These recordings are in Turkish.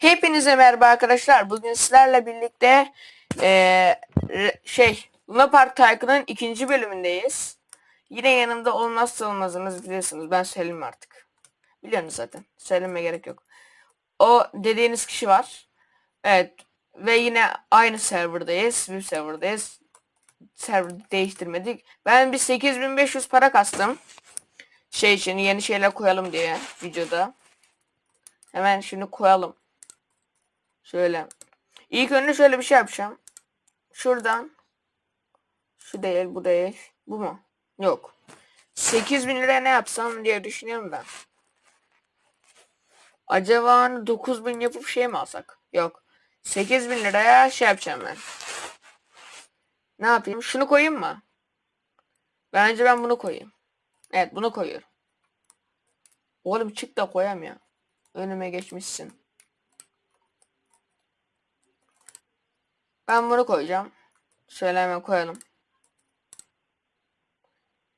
Hepinize merhaba arkadaşlar. Bugün sizlerle birlikte re- şey Luna Park Tycoon'un ikinci bölümündeyiz. Yine yanımda olmazsa olmazınız biliyorsunuz. Ben Selim artık. Biliyorsunuz zaten. Söylemeye gerek yok. O dediğiniz kişi var. Evet. Ve yine aynı serverdayız. Bir serverdayız. Server değiştirmedik. Ben bir 8500 para kastım. Şey için yeni şeyler koyalım diye videoda. Hemen şunu koyalım. Şöyle. İlk önce şöyle bir şey yapacağım. Şuradan. Şu değil, bu değil. Bu mu? Yok. 8000 liraya ne yapsam diye düşünüyorum ben. Acaba hani 9000 yapıp şey mi alsak? Yok. 8000 liraya şey yapacağım ben. Ne yapayım? Şunu koyayım mı? Bence ben bunu koyayım. Evet bunu koyuyorum. Oğlum çık da koyam ya. Önüme geçmişsin. Ben bunu koyacağım. Şöyle hemen koyalım.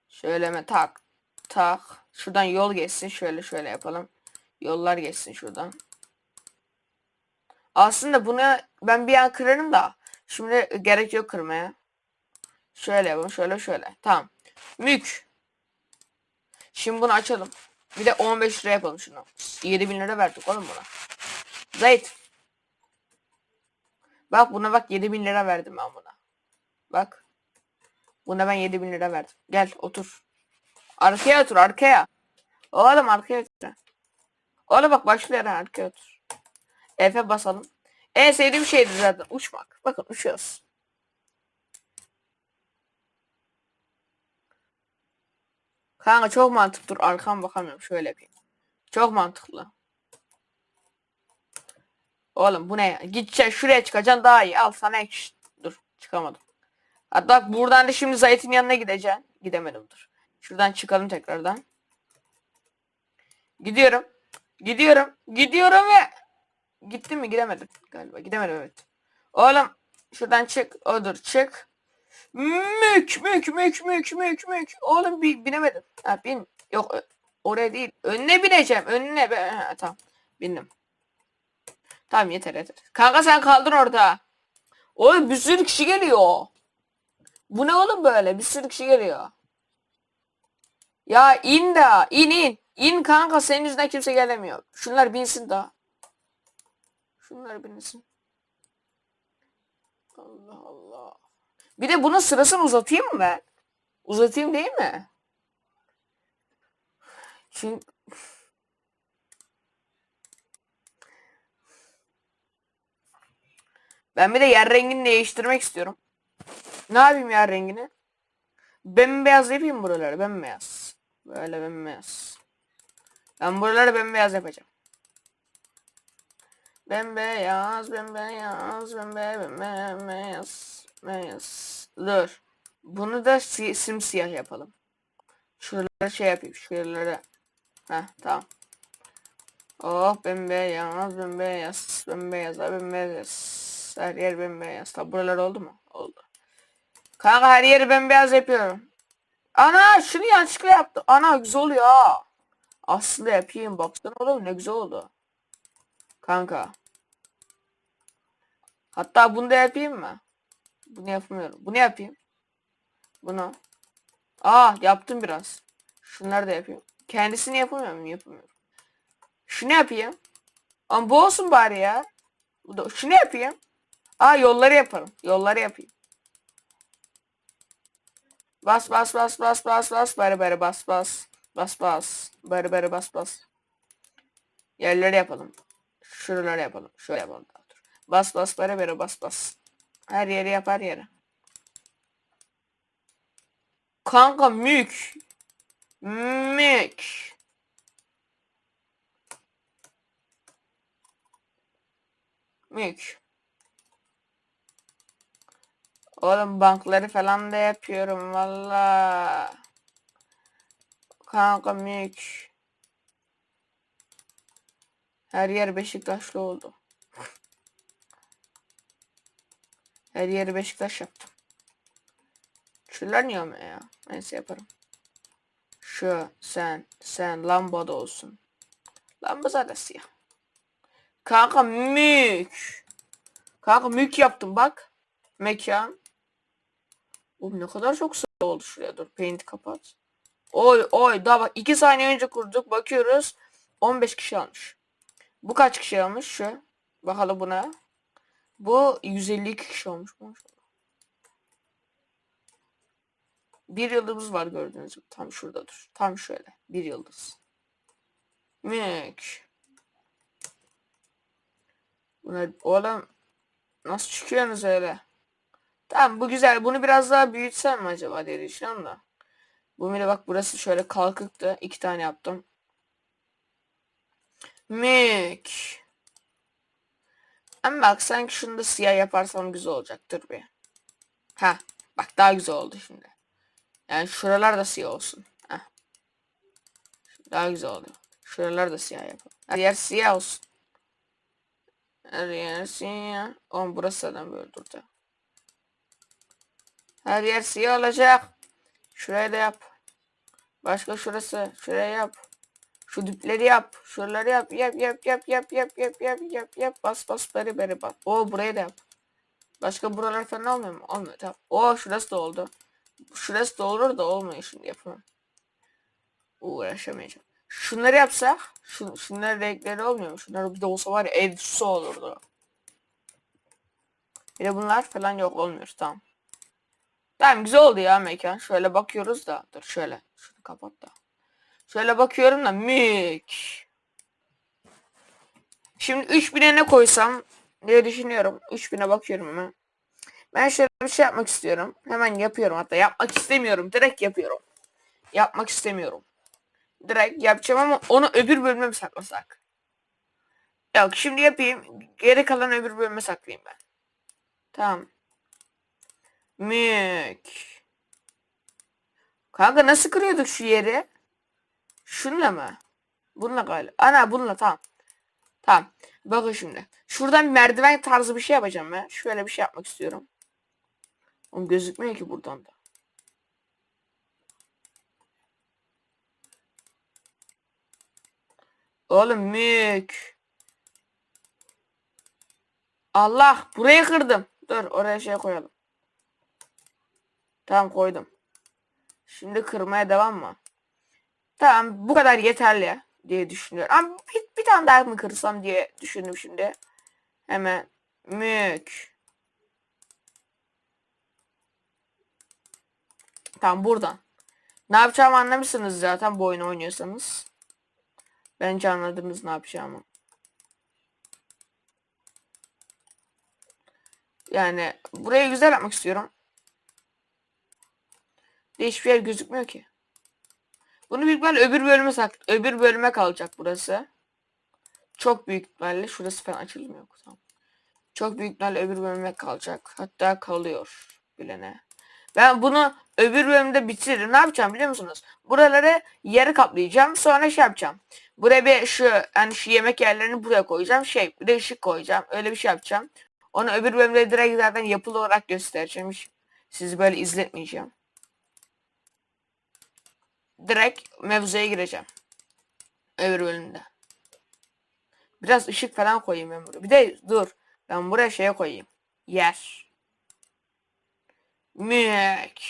Şöyle hemen tak tak. Şuradan yol geçsin. Şöyle şöyle yapalım. Yollar geçsin şuradan. Aslında bunu ben bir an kırarım da. Şimdi gerek yok kırmaya. Şöyle yapalım. Şöyle şöyle. Tamam. Mük. Şimdi bunu açalım. Bir de 15 lira yapalım şunu. 7000 lira verdik oğlum buna. Zayt. Bak buna bak 7000 lira verdim ben buna. Bak. Buna ben 7000 lira verdim. Gel otur. Arkaya otur arkaya. Oğlum arkaya otur. Oğlum bak başlıyor arkaya otur. Efe basalım. En sevdiğim şeydi zaten uçmak. Bakın uçuyoruz. Kanka çok mantıklı. Dur arkam bakamıyorum. Şöyle yapayım. Çok mantıklı. Oğlum bu ne ya? Gideceksin şuraya çıkacaksın daha iyi. Al sana ek. Dur çıkamadım. Hatta bak buradan da şimdi Zayt'in yanına gideceksin. Gidemedim dur. Şuradan çıkalım tekrardan. Gidiyorum. Gidiyorum. Gidiyorum ve gittim mi gidemedim galiba. Gidemedim evet. Oğlum şuradan çık. Odur çık. Mük mük mük mük mük mük. Oğlum bir binemedim. Ha bin. Yok oraya değil. Önüne bineceğim. Önüne. Be ha, tamam. Bindim. Tamam yeter yeter. Kanka sen kaldın orada. Oğlum bir sürü kişi geliyor. Bu ne oğlum böyle? Bir sürü kişi geliyor. Ya in da in in. İn kanka senin yüzünden kimse gelemiyor. Şunlar binsin daha. Şunlar binsin. Allah Allah. Bir de bunun sırasını uzatayım mı ben? Uzatayım değil mi? Çünkü ben bir de yer rengini değiştirmek istiyorum. Ne yapayım yer rengini? Bembeyaz yapayım buraları bembeyaz. Böyle bembeyaz. Ben buraları bembeyaz yapacağım. Bembeyaz, bembeyaz, bembe, bembeyaz, beyaz. Dur. Bunu da si simsiyah yapalım. Şuraları şey yapayım, şuraları. Heh, tamam. Oh bembeyaz, bembeyaz, bembeyaz, bembeyaz. Her yer bembeyaz. Tabi buralar oldu mu? Oldu. Kanka her yeri bembeyaz yapıyorum. Ana şunu yanlışlıkla yaptım. Ana güzel oluyor ha. Aslında yapayım baksana oğlum ne güzel oldu. Kanka. Hatta bunu da yapayım mı? Bunu yapmıyorum. Bunu yapayım. Bunu. Aa yaptım biraz. Şunları da yapayım. Kendisini yapamıyor muyum? Yapamıyorum. Şunu yapayım. Ama bu olsun bari ya. Bu da, şunu yapayım. Aa yolları yaparım. Yolları yapayım. Bas bas bas bas bas bas bari bari bas bas. Bas bas. Bari bari bas bas. Yerleri yapalım. Şuraları yapalım. Şöyle yapalım. Bas bas bari bari bas bas. Her yeri yap her yere. Kanka mük. Mük. Mük. Oğlum bankları falan da yapıyorum valla. Kanka mük. Her yer Beşiktaşlı oldu. Her yeri Beşiktaş yaptım. Niye olmuyor ya? Neyse yaparım. Şu sen sen lamba da olsun. Lamba zaten siyah. Kanka mük. Kanka mük yaptım bak. Mekan. Oğlum ne kadar çok sıra oldu şuraya dur. Paint kapat. Oy oy daha bak 2 saniye önce kurduk bakıyoruz. 15 kişi almış. Bu kaç kişi almış şu? Bakalım buna. Bu 152 kişi olmuş. Bir yıldız var gördüğünüz gibi. Tam şurada dur. Tam şöyle. Bir yıldız. Mük. Buna, oğlum nasıl çıkıyorsunuz öyle? Tamam bu güzel. Bunu biraz daha büyütsem mi acaba diye düşünüyorum da. Bu bile bak burası şöyle kalkıktı. İki tane yaptım. Mük. Ama bak sanki şunu da siyah yaparsam güzel olacaktır bir. Ha, bak daha güzel oldu şimdi. Yani şuralar da siyah olsun. Heh. Daha güzel oluyor. Şuralar da siyah yapalım. Her yer siyah olsun. Her yer siyah. Oğlum burası zaten böyle durdu. Her yer siyah olacak. Şuraya da yap. Başka şurası. Şuraya yap. Şu dipleri yap. Şuraları yap. Yap yap yap yap yap yap yap yap yap. Bas bas beri beri bas. O buraya da yap. Başka buralar falan olmuyor mu? Olmuyor tamam. O şurası da oldu. Şurası da olur da olmuyor şimdi yapamam. Uğraşamayacağım. Şunları yapsak. Şun, şunların renkleri olmuyor mu? Şunlar bir de olsa var ya su olurdu. Bir de bunlar falan yok olmuyor tamam. Tamam güzel oldu ya mekan. Şöyle bakıyoruz da. Dur şöyle. Şunu kapat da. Şöyle bakıyorum da mük. Şimdi 3000'e ne koysam diye düşünüyorum. 3000'e bakıyorum hemen. Ben şöyle bir şey yapmak istiyorum. Hemen yapıyorum hatta yapmak istemiyorum. Direkt yapıyorum. Yapmak istemiyorum. Direkt yapacağım ama onu öbür bölüme mi saklasak? Yok şimdi yapayım. Geri kalan öbür bölüme saklayayım ben. Tamam. Mük. Kanka nasıl kırıyorduk şu yeri? Şunla mı? Bununla galiba. Ana bununla tamam. Tamam. Bakın şimdi. Şuradan merdiven tarzı bir şey yapacağım ben. Şöyle bir şey yapmak istiyorum. Oğlum gözükmüyor ki buradan da. Oğlum mük. Allah burayı kırdım. Dur oraya şey koyalım. Tamam koydum. Şimdi kırmaya devam mı? Tamam bu kadar yeterli diye düşünüyorum. Ama bir, bir tane daha mı kırsam diye düşündüm şimdi. Hemen mük. Tamam buradan. Ne yapacağımı anlamışsınız zaten bu oyunu oynuyorsanız. Bence anladınız ne yapacağımı. Yani burayı güzel yapmak istiyorum. De hiçbir yer gözükmüyor ki. Bunu büyük ihtimalle öbür bölüme sak öbür bölüme kalacak burası. Çok büyük ihtimalle şurası falan açılmıyor. Tamam. Çok büyük ihtimalle öbür bölüme kalacak. Hatta kalıyor bilene. Ben bunu öbür bölümde bitiririm. Ne yapacağım biliyor musunuz? Buraları yarı kaplayacağım. Sonra şey yapacağım. Buraya bir şu hani şu yemek yerlerini buraya koyacağım. Şey bir de ışık koyacağım. Öyle bir şey yapacağım. Onu öbür bölümde direkt zaten yapılı olarak göstereceğim. Sizi böyle izletmeyeceğim. Direkt mevzuya gireceğim. Öbür bölümde. Biraz ışık falan koyayım ben buraya. Bir de dur. Ben buraya şeye koyayım. Yer. Mük.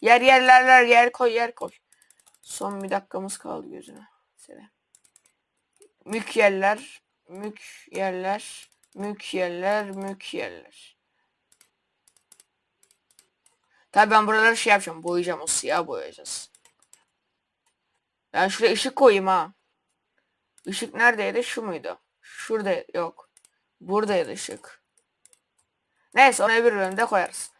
Yer yerlerler yer koy yer koy. Son bir dakikamız kaldı gözüne. Selam. Mük yerler. Mük yerler. Mük yerler. Mük yerler. Tabi ben buraları şey yapacağım. Boyayacağım. O siyah boyayacağız. Ben şuraya ışık koyayım ha. Işık neredeydi? Şu muydu? Şurada yok. Buradaydı ışık. Neyse onu öbür bölümde koyarız.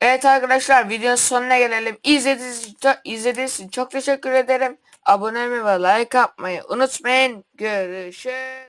Evet arkadaşlar videonun sonuna gelelim. İzlediğiniz için, çok, izlediğiniz için çok teşekkür ederim. Abone olmayı ve like atmayı unutmayın. Görüşürüz.